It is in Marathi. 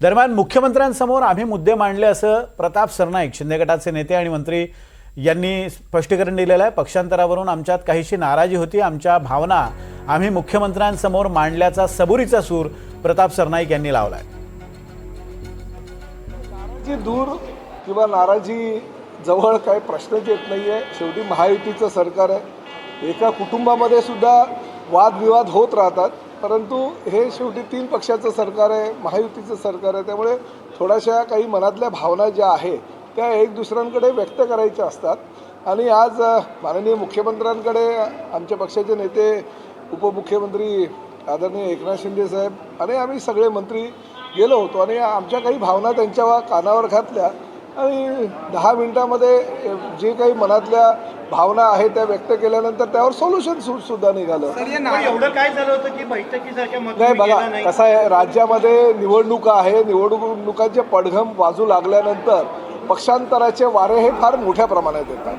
दरम्यान मुख्यमंत्र्यांसमोर आम्ही मुद्दे मांडले असं प्रताप सरनाईक शिंदे गटाचे नेते आणि मंत्री यांनी स्पष्टीकरण दिलेलं आहे. पक्षांतरावरून आमच्यात काहीशी नाराजी होती. आमच्या भावना आम्ही मुख्यमंत्र्यांसमोर मांडल्याचा सबुरीचा सूर प्रताप सरनाईक यांनी लावला आहे नाराजी दूर किंवा नाराजी जवळ काही प्रश्नच येत नाही आहे शेवटी महायुतीचं सरकार आहे. एका कुटुंबामध्ये सुद्धा वादविवाद होत राहतात. परंतु हे शेवटी तीन पक्षाचं सरकार आहे महायुतीचं सरकार आहे त्यामुळे थोड्याशा काही मनातल्या भावना ज्या आहे त्या एक दुसऱ्यांकडे व्यक्त करायच्या असतात. आणि आज माननीय मुख्यमंत्र्यांकडे आमच्या पक्षाचे नेते उपमुख्यमंत्री आदरणीय एकनाथ शिंदे साहेब आणि आम्ही सगळे मंत्री गेलो होतो आणि आमच्या काही भावना त्यांच्या कानावर घातल्या. आणि दहा मिनिटामध्ये जे काही मनातल्या भावना आहेत त्या व्यक्त केल्यानंतर त्यावर सोल्युशन सुद्धा निघालं. एवढं काय झालं होतं की बैठकीसारख्या मत नाही बघा कसं आहे राज्यामध्ये निवडणुका आहे निवडणुकांचे पडघम वाजू लागल्यानंतर पक्षांतराचे वारे हे फार मोठ्या प्रमाणात येतात.